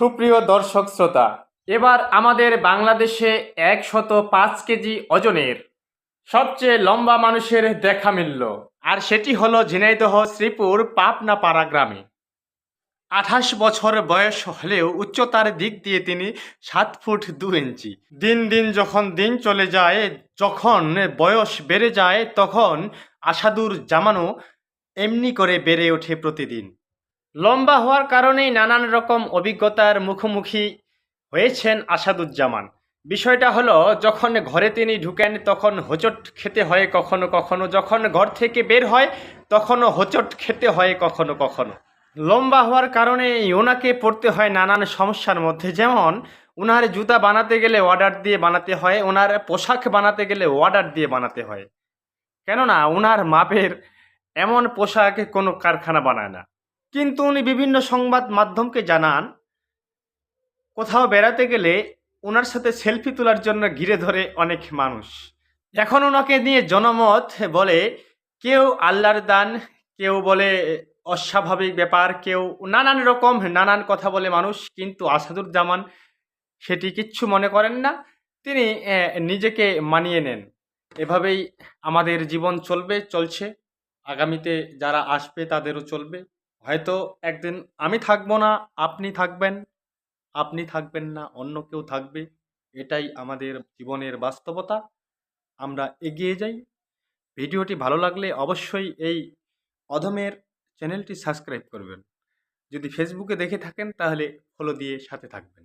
সুপ্রিয় দর্শক শ্রোতা, এবার আমাদের বাংলাদেশে একশত পাঁচ কেজি ওজনের সবচেয়ে লম্বা মানুষের দেখা মিলল, আর সেটি হলো ঝিনাইদহ শ্রীপুর পাপনাপাড়া গ্রামে। আঠাশ বছর বয়স হলেও উচ্চতার দিক দিয়ে তিনি সাত ফুট দু ইঞ্চি। দিন দিন যখন দিন চলে যায়, যখন বয়স বেড়ে যায়, তখন আসাদুর জামানো এমনি করে বেড়ে ওঠে প্রতিদিন। লম্বা হওয়ার কারণেই নানান রকম অভিজ্ঞতার মুখোমুখি হয়েছেন আসাদুজ্জামান। বিষয়টা হলো, যখন ঘরে তিনি ঢুকেন, তখন হোঁচট খেতে হয় কখনো কখনো। যখন ঘর থেকে বের হয়, তখনও হোঁচট খেতে হয় কখনো কখনো। লম্বা হওয়ার কারণে ওনাকে পড়তে হয় নানান সমস্যার মধ্যে। যেমন ওনার জুতা বানাতে গেলে অর্ডার দিয়ে বানাতে হয় ওনার পোশাক বানাতে গেলে অর্ডার দিয়ে বানাতে হয়। কেননা ওনার মাপের এমন পোশাক কোনো কারখানা বানায় না। কিন্তু উনি বিভিন্ন সংবাদ মাধ্যমকে জানান, কোথাও বেড়াতে গেলে ওনার সাথে সেলফি তোলার জন্য ঘিরে ধরে অনেক মানুষ। এখন ওনাকে নিয়ে জনমত বলে কেউ আল্লাহর দান, কেউ বলে অস্বাভাবিক ব্যাপার, কেউ নানান রকম নানান কথা বলে মানুষ, কিন্তু আসাদুজ্জামান সেটি কিচ্ছু মনে করেন না। তিনি নিজেকে মানিয়ে নেন। এভাবেই আমাদের জীবন চলবে, চলছে। আগামীতে যারা আসবে তাদেরও চলবে। হয়তো একদিন আমি থাকব না, আপনি থাকবেন আপনি থাকবেন না, অন্য কেউ থাকবে। এটাই আমাদের জীবনের বাস্তবতা। আমরা এগিয়ে যাই। ভিডিওটি ভালো লাগলে অবশ্যই এই অধমের চ্যানেলটি সাবস্ক্রাইব করবেন। যদি ফেসবুকে দেখে থাকেন, তাহলে ফলো দিয়ে সাথে থাকবেন।